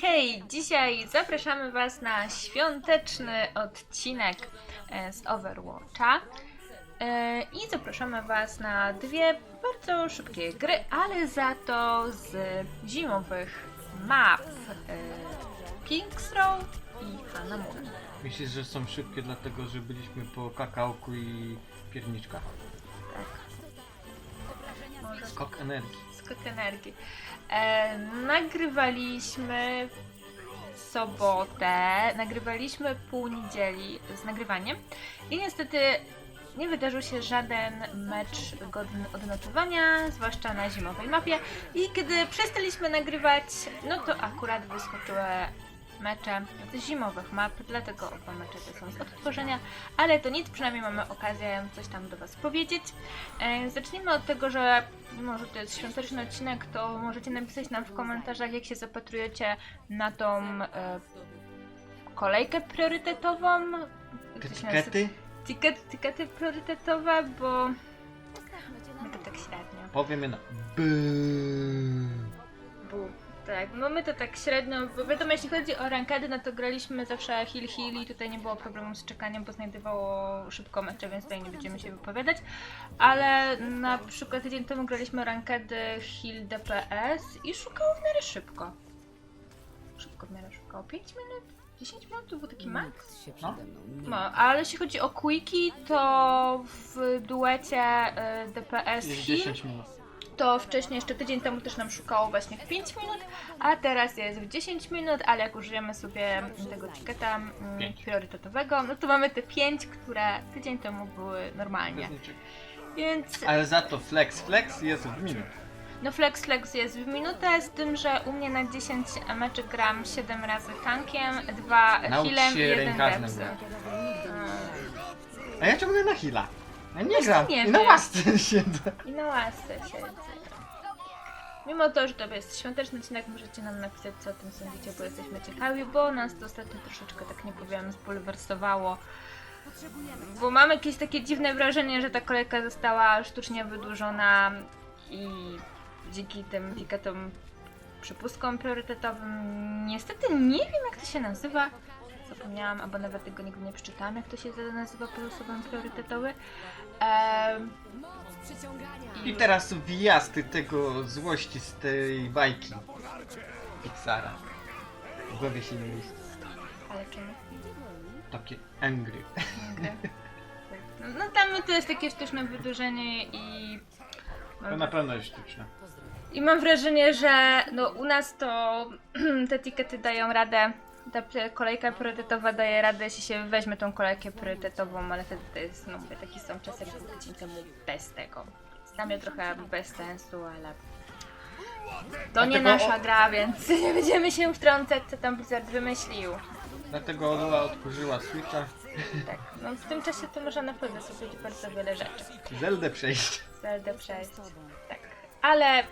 hej! Dzisiaj zapraszamy Was na świąteczny odcinek e, z Overwatcha. E, I zapraszamy Was na dwie bardzo szybkie gry, ale za to z zimowych map e, King's Row i Hanamoon. Myślisz, że są szybkie dlatego, że byliśmy po kakałku i pierniczkach? Tak. Skok energii. Skok energii. E, nagrywaliśmy sobotę, nagrywaliśmy pół niedzieli z nagrywaniem i niestety nie wydarzył się żaden mecz godny odnotowania, zwłaszcza na zimowej mapie i kiedy przestaliśmy nagrywać, no to akurat wyskoczyły mecze z zimowych map, dlatego oba mecze te są z odtworzenia, ale to nic, przynajmniej mamy okazję coś tam do Was powiedzieć. E, zacznijmy od tego, że mimo, że to jest świąteczny odcinek, to możecie napisać nam w komentarzach, jak się zapatrujecie na tą e, kolejkę priorytetową. Etykiety? Tikety priorytetowe, bo my to tak średnio. Powiemy na Buu. Tak, no my to tak średnio, bo wiadomo, jeśli chodzi o rankedy, no to graliśmy zawsze heal heal i tutaj nie było problemu z czekaniem, bo znajdowało szybko mecze, więc tutaj nie będziemy się wypowiadać. Ale na przykład tydzień temu graliśmy rankedy heal DPS i szukało w miarę szybko. Szybko w miarę szukało. 5 minut? 10 minut to był taki max? się No. przede mną nie No, ale jeśli chodzi o quickie, to w duecie y, DPS Jest heal 10 minut. To wcześniej, jeszcze tydzień temu też nam szukało właśnie w 5 minut, a teraz jest w 10 minut, ale jak użyjemy sobie tego tiketa mm, Pięć. priorytetowego, no to mamy te 5, które tydzień temu były normalnie. Więc Ale za to flex flex jest w minut. no flex flex jest w minutę, z tym, że u mnie na 10 meczy gram 7 razy tankiem, 2 Naucz healem i się 1 rękarzem depsem. grać. Mm. A ja ciągle na hila. Ja nie Właśnie gram. nie I na wiem. łasce siedzę. I na łasce siedzę. Mimo to, że to jest świąteczny odcinek, możecie nam napisać, co o tym sądzicie, bo jesteśmy ciekawi, bo nas to ostatnio troszeczkę, tak nie powiem, spulwersowało. Bo mam jakieś takie dziwne wrażenie, że ta kolejka została sztucznie wydłużona i dzięki tym tiketom przypustkom priorytetowym niestety nie wiem, jak to się nazywa. Zapomniałam, albo nawet tego nigdy nie przeczytałam, jak to się nazywa plusowym priorytetowy. Ehm, I teraz wjazd tego złości z tej bajki. Pixara. W głowie się nie mieści. ale czemu? Takie angry. No, no tam to jest takie sztuczne wydłużenie i To na pewno jest sztuczne. i mam wrażenie, że no u nas to te tikety dają radę. Ta kolejka priorytetowa daje radę, jeśli się weźmie tą kolejkę priorytetową, ale wtedy to jest, no mówię, taki są czasy jak tydzień temu bez tego. Dla mnie trochę bez sensu, ale to nie Dlatego nasza o- gra, więc nie będziemy się wtrącać, co tam Blizzard wymyślił. Dlatego Lula odkurzyła Switcha. Tak, no w tym czasie to można naprawdę zrobić bardzo wiele rzeczy. Zeldę przejść. Zeldę przejść. Tak. Ale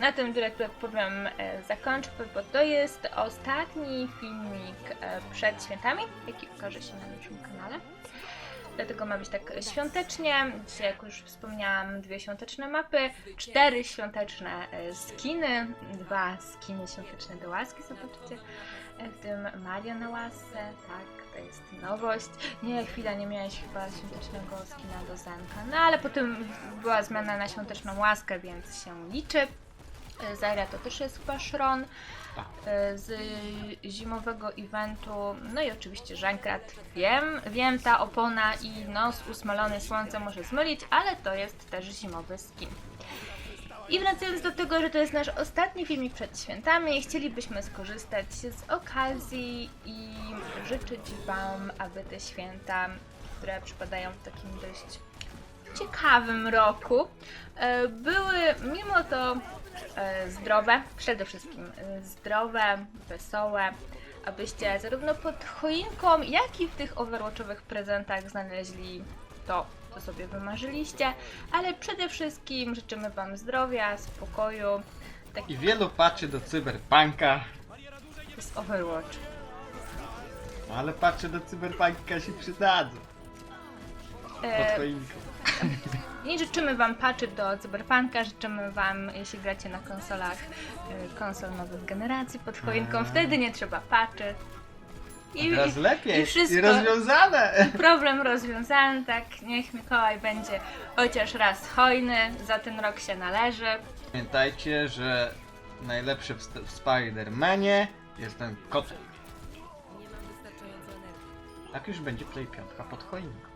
na tym dyrektor powiem e, zakończę, bo to jest ostatni filmik e, przed świętami, jaki ukaże się na naszym kanale. Dlatego ma być tak świątecznie. Dzisiaj, jak już wspomniałam, dwie świąteczne mapy, cztery świąteczne e, skiny, dwa skiny świąteczne do łaski, zobaczycie. W tym Mario na łasce, tak, to jest nowość. Nie, chwila, nie miałeś chyba świątecznego skina do Zenka, no ale potem była zmiana na świąteczną łaskę, więc się liczy. E, Zaira to też jest chyba Szron Tak. e, z zimowego eventu. No i oczywiście Żankrat. Wiem, wiem, ta opona i nos usmalony słońce może zmylić, ale to jest też zimowy skin. I wracając do tego, że to jest nasz ostatni filmik przed świętami, chcielibyśmy skorzystać z okazji i życzyć Wam, aby te święta, które przypadają w takim dość ciekawym roku, e, były mimo to e, zdrowe, przede wszystkim e, zdrowe, wesołe, abyście zarówno pod choinką, jak i w tych overwatchowych prezentach znaleźli to, co sobie wymarzyliście, ale przede wszystkim życzymy Wam zdrowia, spokoju, tak I wielu patrzy do cyberpunka. jest Overwatch. Ale patrzy do cyberpunka się przydadzą. Pod choinką. I życzymy Wam patchy do Cyberpunka, życzymy Wam, jeśli gracie na konsolach, y, konsol nowych generacji pod choinką, wtedy nie trzeba patchy. I, Teraz i, lepiej. i wszystko- I rozwiązane. problem rozwiązany, tak, niech Mikołaj będzie chociaż raz hojny, za ten rok się należy. Pamiętajcie, że najlepszy w, w Spider-Manie jest ten kotek. Tak już będzie Play 5 pod choinką.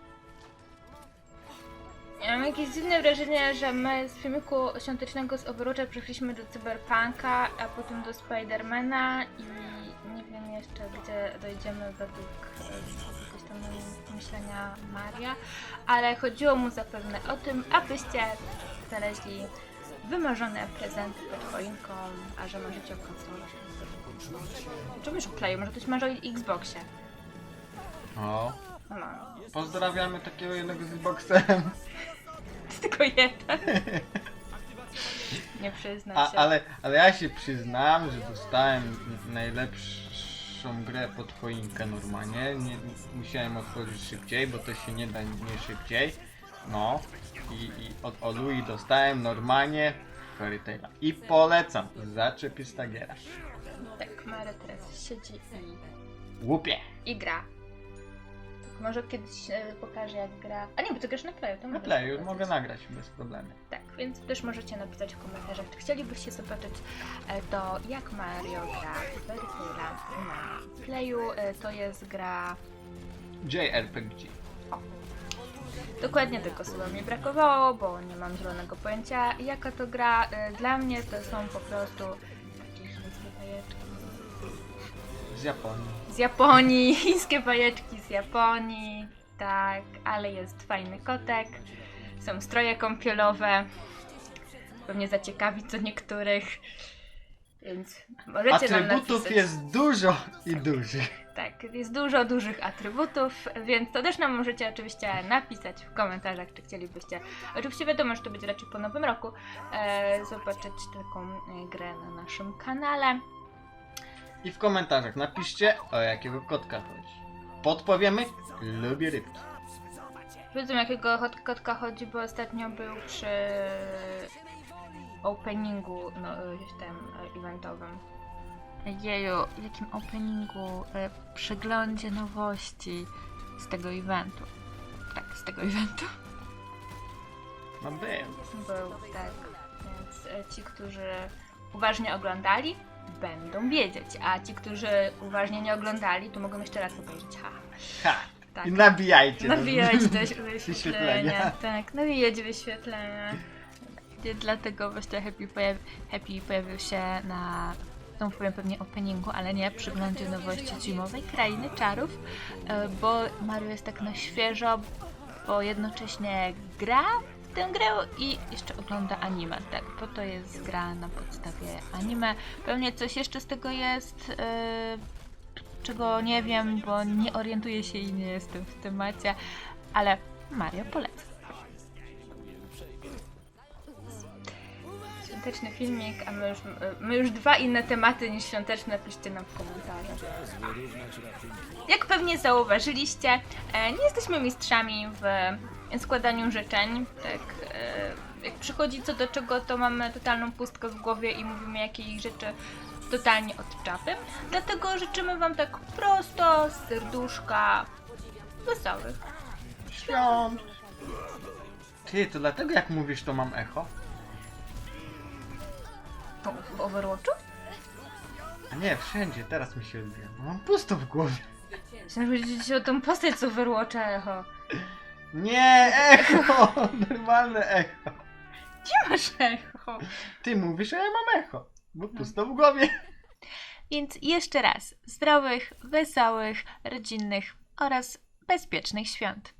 Ja mam jakieś dziwne wrażenie, że my z filmiku świątecznego z Overwatcha przeszliśmy do Cyberpunka, a potem do Spidermana i nie wiem jeszcze gdzie dojdziemy według jakiegoś tam myślenia Maria, ale chodziło mu zapewne o tym, abyście znaleźli wymarzone prezenty pod choinką, a że marzycie o konsolach. Czemu już Playu? Może ktoś marzy o Xboxie? O, No, pozdrawiamy takiego jednego z Tylko jeden. Nie przyznam A, się. ale, ale ja się przyznam, że dostałem najlepszą grę pod choinkę normalnie. Nie, musiałem otworzyć szybciej, bo to się nie da nie szybciej. No. I, i od Olui dostałem normalnie Fairy Taila. I polecam. Zaczepista giera. Tak, Mary teraz siedzi i, Łupie. i gra. Może kiedyś e, pokażę jak gra. A nie, bo ty grasz na playu, to Na możesz playu pokazać. mogę nagrać bez problemu. Tak, więc też możecie napisać w komentarzach, czy chcielibyście zobaczyć e, to, jak Mario gra w na playu. E, To jest gra... JRPG. Dokładnie tego słowa mi brakowało, bo nie mam zielonego pojęcia jaka to gra. E, Dla mnie to są po prostu Z Japonii. z Japonii, chińskie bajeczki z Japonii, tak, ale jest fajny kotek, są stroje kąpielowe, pewnie zaciekawi co niektórych, więc możecie nam Atrybutów napisać. jest dużo i dużych. Tak, jest dużo dużych atrybutów, więc to też nam możecie oczywiście napisać w komentarzach, czy chcielibyście. Oczywiście wiadomo, że to będzie raczej po nowym roku, e, zobaczyć taką e, grę na naszym kanale. I w komentarzach napiszcie o jakiego kotka chodzi. Podpowiemy. Lubię rybki. Wiedzą jakiego hot- kotka chodzi, bo ostatnio był przy openingu no, y, tym y, eventowym. Jeju, jakim openingu? Y, Przeglądzie nowości z tego eventu. Tak, z tego eventu. No był. Był, tak. Więc y, ci, którzy uważnie oglądali, będą wiedzieć, a ci, którzy uważnie nie oglądali, to mogą jeszcze raz obejrzeć. Ha, Ha! tak. I nabijajcie. Nawijać te Wyświetlenia. wyświetlenia. Tak, nawijać wyświetlenia. Dlatego właśnie Happy, pojawi, Happy pojawił się na, tą powiem pewnie openingu, ale nie, przyglądzie nowości zimowej Krainy Czarów, e, bo Mario jest tak na świeżo, bo jednocześnie gra tę grę i jeszcze ogląda anime, tak, bo to jest gra na podstawie anime. Pewnie coś jeszcze z tego jest, e, czego nie wiem, bo nie orientuję się i nie jestem w temacie, ale Mario polecam. Świąteczny filmik, a my już, my już dwa inne tematy niż świąteczne piszcie nam w komentarzach. Jak pewnie zauważyliście, e, nie jesteśmy mistrzami w składaniu życzeń. Tak, e, jak przychodzi co do czego, to mamy totalną pustkę w głowie i mówimy jakiej rzeczy totalnie od czapy. Dlatego życzymy Wam tak prosto, z serduszka, wesołych. Świąt. Ty, to dlatego jak mówisz, to mam echo? W- W Overwatchu? A nie, wszędzie, teraz mi się odbija. Mam pusto w głowie. Myślałam, że chodzi ci o tą postać z Overwatcha echo. Nie, echo! Normalne echo. Gdzie masz echo? Ty mówisz, a ja mam echo. Bo pusto w głowie. Więc jeszcze raz, zdrowych, wesołych, rodzinnych oraz bezpiecznych świąt.